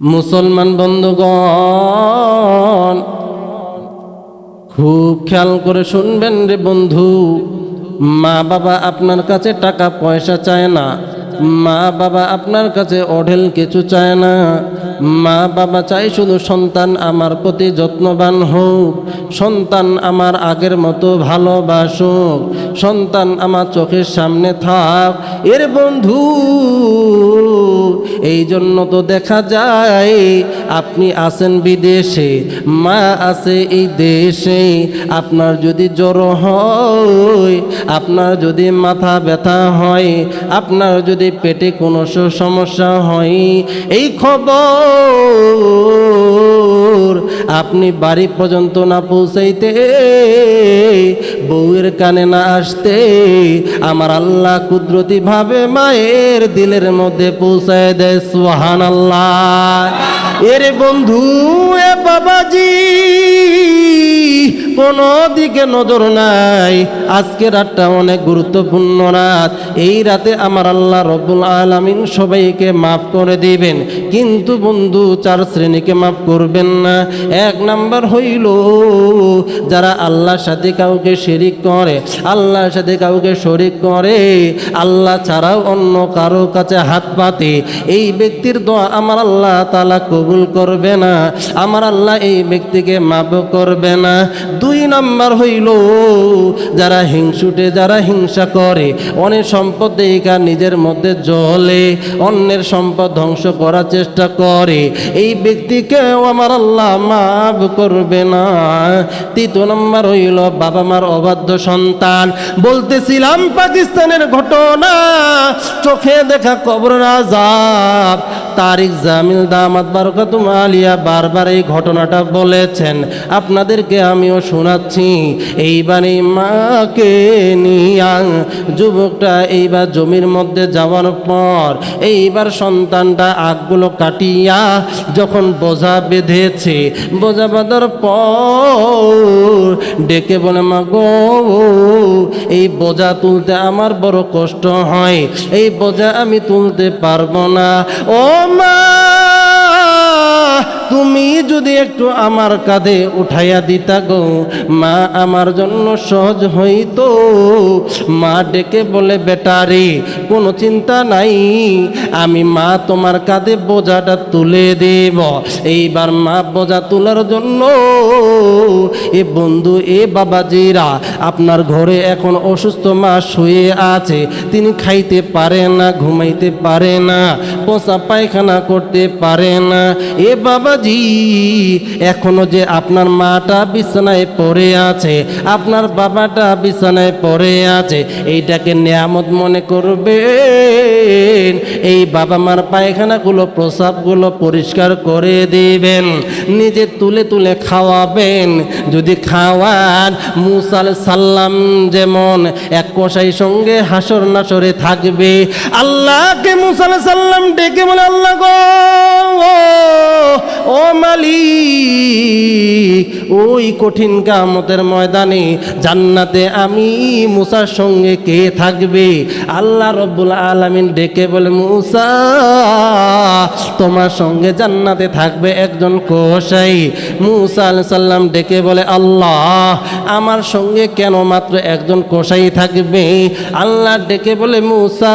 মুসলমান বন্ধুগণ, খুব খেয়াল করে শুনবেন রে বন্ধু, মা বাবা আপনার কাছে টাকা পয়সা চায় না, মা বাবা আপনার কাছে অঢেল কিছু চায় না, মা বাবা চাই শুধু সন্তান আমার প্রতি যত্নবান হোক, সন্তান আমার আগের মতো ভালোবাসুক, সন্তান আমার চোখের সামনে থাক। এর বন্ধু এই জন্য তো দেখা যায়, আপনি আছেন বিদেশে, মা আছে এই দেশে, আপনার যদি জ্বর হয়, আপনার যদি মাথা ব্যথা হয়, আপনার যদি পেটে কোনো সমস্যা হয়, এই খবর আপনি বাড়ি পর্যন্ত না পৌঁছাইতে বউয়ের কানে না আসতে আমার আল্লাহ কুদরতি ভাবে মায়ের দিলের মধ্যে পৌঁছায় দেয় সোহান আল্লাহ এর বন্ধু, এ বাবাজি কোনো দিকে নজর নাই। আজকে রাতটা অনেক গুরুত্বপূর্ণ রাত। এই রাতে আমার আল্লাহ রব্বুল আলামিন সবাইকে মাফ করে দিবেন। কিন্তু বন্ধু, চার শ্রেণীকে মাফ করবেন না। এক নাম্বার হইল, যারা আল্লাহর সাথে কাউকে শিরিক করে, আল্লাহর সাথে কাউকে শরিক করে, আল্লাহ ছাড়াও অন্য কারও কাছে হাত পাতে, এই ব্যক্তির দোয়া আমার আল্লাহ তালা কবুল করবে না। আমার আল্লাহ এই ব্যক্তিকে মাফ করবে না। দুই নাম্বার হইল, যারা হিংসুটে, যারা হিংসা করে, অনেক সম্পদ দেখা নিজের মধ্যে জলে অন্যের সম্পদ ধ্বংস করার চেষ্টা করে। এই ব্যক্তিকেও আমার আল্লাহ মাফ করবে না। তৃতীয় নম্বর হইল, বাবা মার অবাধ্য সন্তান। বলতেছিলাম, পাকিস্তানের ঘটনা, চোখে দেখা কবর রাজাব তারিক জামিল দামাত বারকাতুম আলিয়া বারবার এই ঘটনাটা বলেছেন। আপনাদেরকে আমিও শোনাচ্ছি, এইবার এই মাকে নিয়া যুবকটা এইবার জমির মধ্যে যাওয়ার পর এইবার সন্তানটা আগগুলো কাটিয়া যখন বোঝা বেঁধেছে, বোঝা বাঁধার পর ডেকে বলে, মা গো, এই বোঝা তুলতে আমার বড় কষ্ট হয়, এই বোঝা আমি তুলতে পারব না। ও মা তুমি যদি একটু আমার কাঁধে উঠাইয়া দিতা গো, মা আমার জন্য সহজ হইতো। মা ডেকে বলে বেটারে কোনো চিন্তা নাই, আমি মা তোমার কাঁধে বোঝাটা তুলে দেব। এইবার মা বোঝা তোলার জন্য, এ বন্ধু, এ বাবাজিরা, আপনার ঘরে এখন অসুস্থ মা শুয়ে আছে। তিনি খাইতে পারে না, ঘুমাইতে পারে না পোষা পায়খানা করতে পারে না। এ বাবাজি, এখনও যে আপনার মাটা বিছানায় পড়ে আছে, আপনার বাবাটা বিছানায় পড়ে আছে, এইটাকে নিয়ামত মনে করবেন। এই বাবা মার পায়খানাগুলো, প্রসাবগুলো পরিষ্কার করে দিবেন, নিজে তুলে তুলে খাওয়াবেন। যদি খাওয়ান মুসাল সাল্লাম যেমন এক কষাই সঙ্গে হাসর নাসরে থাকবে, আল্লাহকে মুসাল সাল্লাম ডেকে বলে, আল্লাহ গো ও মালিক, ওই কঠিন কামতের ময়দানে জান্নাতে আমি মুসার সঙ্গে কে থাকবে? আল্লাহ রব্বুল আলামিন ডেকে বলে, মুসা, তোমার সঙ্গে জান্নাতে থাকবে একজন কোসাই। মুসা আলাইহিস সাল্লাম ডেকে বলে, আল্লাহ, আমার সঙ্গে কেন মাত্র একজন কোসাই থাকবে? আল্লাহ ডেকে বলে, মুসা,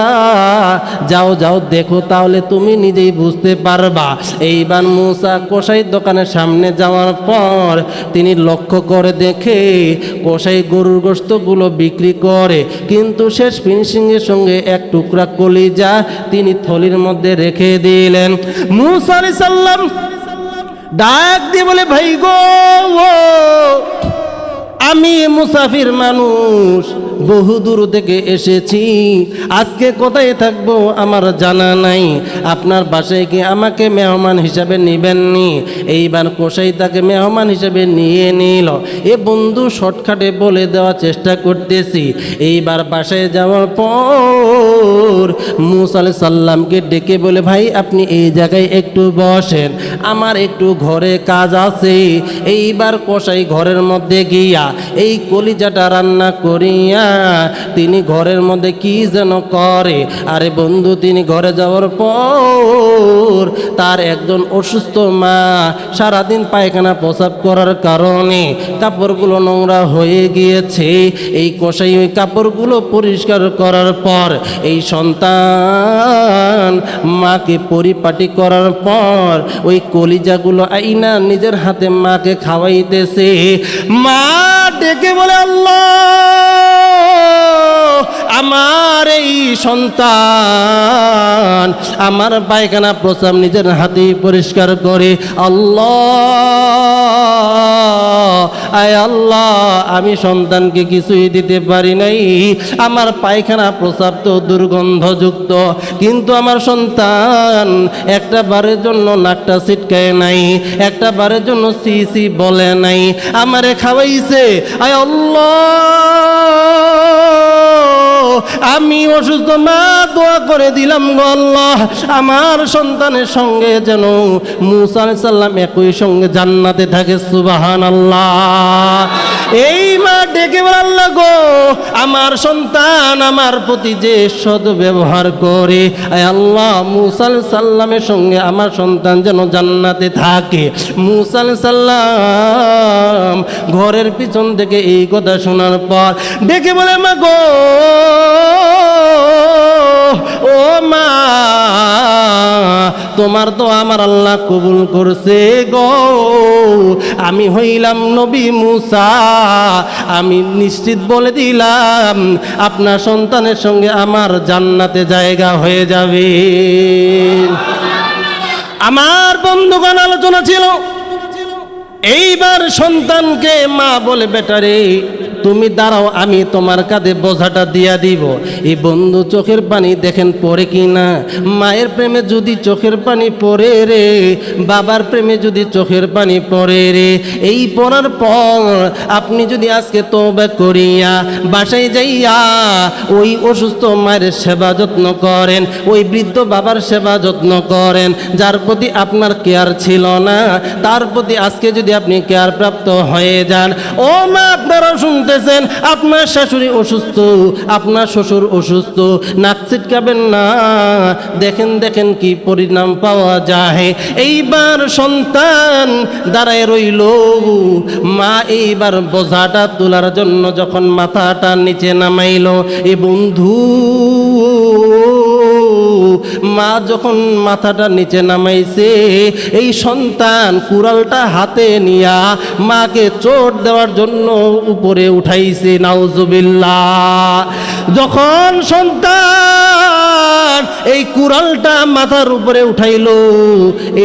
যাও যাও, দেখো, তাহলে তুমি নিজেই বুঝতে পারবা। এইবার মুসা কোসাই দোকানের সামনে যাওয়ার পর তিনি লক্ষ্য করে দেখে কোসাই গরুর গোস্তগুলো বিক্রি করে। কিন্তু শেষ ফিনিশিংয়ের সঙ্গে এক টুকরা কলিজা তিনি থলির মধ্যে রেখে দিলেন। মুসা সাল্লাম ডাক দিয়ে বলে, ভাই গো আমি মুসাফির মানুষ। বহু দূর থেকে এসেছি। আজকে কোথায় থাকব আমার জানা নাই। আপনার বাসায় কি আমাকে মেহমান হিসাবে নিবেননি। এইবার কোষাই তাকে মেহমান হিসাবে নিয়ে নিল। এ বন্ধু শর্টকাটে বলে দেওয়ার চেষ্টা করতেছি। এইবার বাসায় যাওয়ার পর মুসা আলাইহিস সাল্লামকে ডেকে বলে, ভাই, আপনি এই জায়গায় একটু বসেন। আমার একটু ঘরে কাজ আছে। এইবার কষাই ঘরের মধ্যে গিয়া এই কলিজাটা রান্না করিয়া তিনি ঘরের মধ্যে কি যেন করে? আরে বন্ধু, তিনি ঘরে যাওয়ার পর তার একজন অসুস্থ মা সারাদিন পায়খানা প্রসাব করার কারণে কাপড়গুলো নোংরা হয়ে গিয়েছে। এই কষাই ওই কাপড়গুলো পরিষ্কার করার পর এই সন্তান মাকে পরিপাটি করার পর ওই কলিজাগুলো আইনা নিজের হাতে মাকে খাওয়াইতেছে। মা ডেকে বলে, আল্লাহ! আমার এই সন্তান আমার পায়খানা প্রসাব নিজের হাতে পরিষ্কার করে আল্লাহ। আয় আল্লাহ, আমি সন্তানকে কিছুই দিতে পারি নাই। আমার পায়খানা প্রসাব তো দুর্গন্ধযুক্ত, কিন্তু আমার সন্তান একটা বারের জন্য নাকটা ছিটকায় নাই, একটা বারের জন্য সি সি বলে নাই। আমারে খাওয়াইছে, আয় আল্লাহ। আমি অসুস্থ, মা, দোয়া করে দিলাম গো আল্লাহ। আমার সন্তানের সঙ্গে যেন মুসা সাল্লাম একই সঙ্গে জান্নাতে থাকে সুবাহান আল্লাহ এই মা ডেকে বলে আল্লাহ গো, আমার সন্তান আমার প্রতি যে সদ ব্যবহার করে আল্লাহ মুসাল সাল্লামের সঙ্গে আমার সন্তান যেন জান্নাতে থাকে। মুসা আলাইহিস সাল্লাম ঘরের পিছন থেকে এই কথা শোনার পর ডেকে বলে, মা গো ও মা, তোমার তো আমার আল্লাহ কবুল করছে গো। আমি হইলাম নবী মুসা, আমি নিশ্চিত বলে দিলাম, আপনার সন্তানের সঙ্গে আমার জান্নাতে জায়গা হয়ে যাবে। আমার বন্ধুগণ, আলোচনা ছিল, এইবার সন্তানকে মা বলে বেটারে তুমি দাঁড়াও, আমি তোমার কাঁধে বোঝাটা দিয়া দিব। এই বন্ধু চোখের পানি দেখেন পরে কি না? মায়ের প্রেমে যদি চোখের পানি পরে রে, বাবার প্রেমে যদি চোখের পানি পরে রে, এই পড়ার পর আপনি যদি আজকে তৌবা করিয়া বাসায় যাইয়া ওই অসুস্থ মায়ের সেবা যত্ন করেন, ওই বৃদ্ধ বাবার সেবা যত্ন করেন, যার প্রতি আপনার কেয়ার ছিল না, তার প্রতি আজকে যদি আপনি কেয়ার প্রাপ্ত হয়ে যান, ও মা আপনারা শুনতেছেন আপনার শাশুড়ি অসুস্থ, আপনার শ্বশুর অসুস্থ, নাক ছিটকাবেন না। দেখেন দেখেন কি পরিণাম পাওয়া যায়। এইবার সন্তান দাঁড়ায় রইল। মা এইবার বোঝাটা তোলার জন্য যখন মাথাটা নিচে নামাইল, এ বন্ধু মা যখন মাথাটা নিচে নামাইছে, এই সন্তান কুড়ালটা হাতে নিয়া মাকে চোট দেওয়ার জন্য উপরে উঠাইছে নাউজুবিল্লা যখন সন্তান এই কুড়ালটা মাথার উপরে উঠাইল।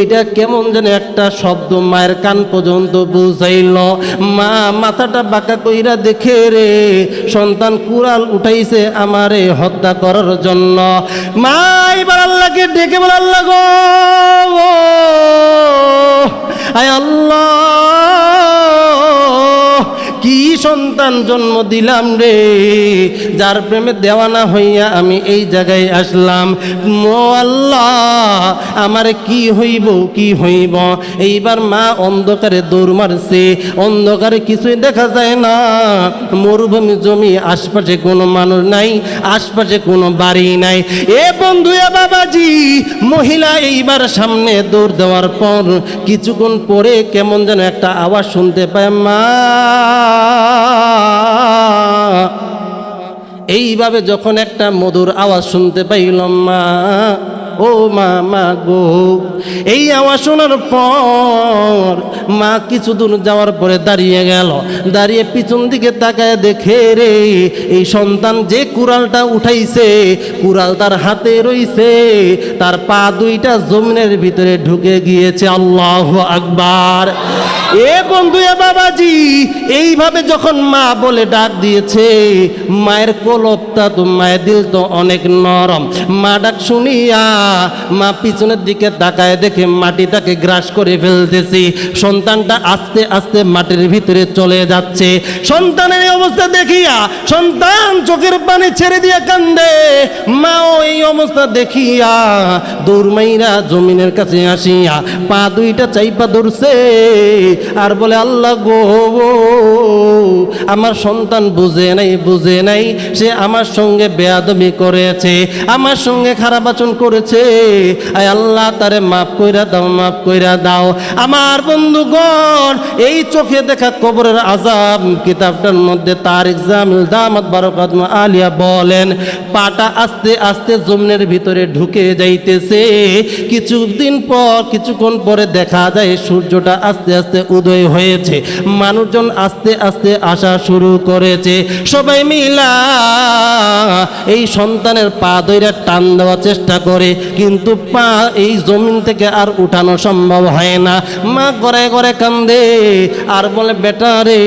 এটা কেমন যেন একটা শব্দ মায়ের কান পর্যন্ত বুঝাইল। মা, মাথাটা বাঁকা কইরা দেখে রে, সন্তান কুড়াল উঠাইছে আমারে হত্যা করার জন্য। মা, এবার আল্লাহকে ডেকে বলে, আল্লাহ আয় আল্লাহ। সন্তান জন্ম দিলাম রে। যার প্রেমে দেওয়ানা হইয়া আমি এই জায়গায় আসলাম। মো আল্লাহ, আমার কি হইব কি হইব? এইবার মা অন্ধকারে দৌড় মারছে। অন্ধকারে কিছুই দেখা যায় না। মরুভূমি জমি, আশপাশে কোনো মানুষ নাই, আশপাশে কোনো বাড়ি নাই। এ বন্ধু বাবাজি, মহিলা এইবার সামনে দৌড় দেওয়ার পর কিছুক্ষণ পরে কেমন যেন একটা আওয়াজ শুনতে পায় মা। এইভাবে যখন একটা মধুর আওয়াজ শুনতে পাইলাম মা ও মা মা গো। এই আওয়াজ শোনার পর মা কিছু দূর যাওয়ার পরে দাঁড়িয়ে গেল। দাঁড়িয়ে পিছন দিকে তাকায় দেখে রে, এই সন্তান যে কুড়ালটা উঠাইছে, কুড়াল তার হাতে রইছে, তার পা দুইটা জমিনের ভিতরে ঢুকে গিয়েছে। আল্লাহ আকবার। এ বন্ধু, এ বাবাজি, এইভাবে যখন মা বলে ডাক দিয়েছে, মায়ের কলপটা তো, মায়ের দিল তো অনেক নরম। মা ডাক শুনিয়া মা পিছনের দিকে তাকায় দেখে মাটিটাকে গ্রাস করে ফেলতেছি। সন্তানটা আস্তে আস্তে মাটির ভিতরে চলে যাচ্ছে। সন্তানের অবস্থা দেখিয়া সন্তান চোখের পানি ছেড়ে দিয়া কান্দে। মাও এই অবস্থা দেখিয়া দৌড়মাইরা জমিনের কাছে আসিয়া পা দুইটা চাইপা ধরছে। আর বলে, আল্লাহ গো আমার সন্তান বুঝে নাই বুঝে নাই। সে আমার সঙ্গে বেয়াদবি করেছে, আমার সঙ্গে খারাপ আচরণ করেছে। আয় আল্লাহ, তারে মাফ কইরা দাও, মাফ কইরা দাও। আমার বন্ধুগণ, এই চোখে দেখা কবরের আজাব কিতাবটার মধ্যে তার এক্সামিল দামাত, বারকাত, আলিয়া বলেন, পাটা আস্তে আস্তে জমিনের ভিতরে ঢুকে যাইতেছে। কিছুদিন পর, কিছুক্ষণ পরে দেখা যায় সূর্যটা আস্তে আস্তে উদয় হয়েছে। মানুষজন আস্তে আস্তে আসা শুরু করেছে। সবাই মিলা এই সন্তানের পা দইরা টান দেওয়ার চেষ্টা করে। কিন্তু পা এই জমিন থেকে আর উঠানো সম্ভব হয় না। মা করে করে কান্দে, আর বলে, বেটা রে,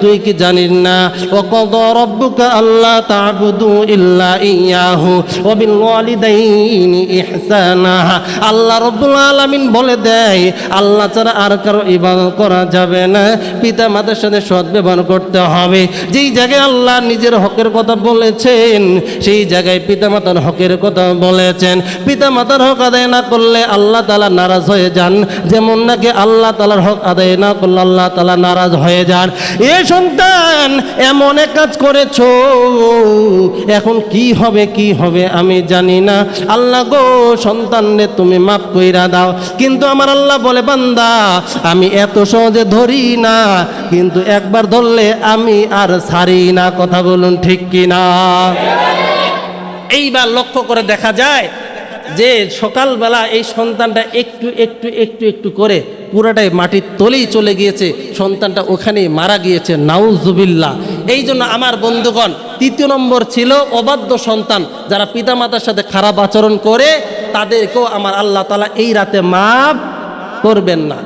তুই কি জানিস না? ও কত রব্বুকা আল্লাহ তাবুদু ইল্লা ইয়াহু ও বিল ওয়ালিদাইনি ইহসানা। আল্লাহ রব্বুল আলামিন বলে দেয়, আল্লাহ ছাড়া আর কারও ইবাদত করা যাবে না। পিতা মাতার সাথে সৎ ব্যবহার করতে হবে। যেই জায়গায় আল্লাহ নিজের হকের কথা বলেছেন, সেই জায়গায় পিতা মাতার হকের কথা বলেছেন। পিতা মাতার হক আদায় না করলে আল্লাহ তালা নারাজ হয়ে যান। যেমন নাকি আল্লাহ তালার হক আদায় না করলে আল্লাহ তালা নারাজ হয়ে যান। এ সন্তান, এমন এক কাজ করেছ, এখন কি হবে কি হবে আমি জানি না। আল্লাহ গো, সন্তানরে তুমি মাফ কইরা দাও। কিন্তু আমার আল্লাহ বলে, বান্দা, আমি এত সহজে ধরি না, কিন্তু একবার ধরলে আমি আর ছাড়ি না। কথা বলুন ঠিক কি না এইবার লক্ষ্য করে দেখা যায় যে সকালবেলা এই সন্তানটা একটু একটু একটু একটু করে পুরাটাই মাটির তলেই চলে গিয়েছে, সন্তানটা ওখানেই মারা গিয়েছে নাউজুবিল্লা এই জন্য আমার বন্ধুগণ, তৃতীয় নম্বর ছিল অবাধ্য সন্তান, যারা পিতামাতার সাথে খারাপ আচরণ করে, তাদেরকেও আমার আল্লাহ তালা এই রাতে মাফ করবেন না।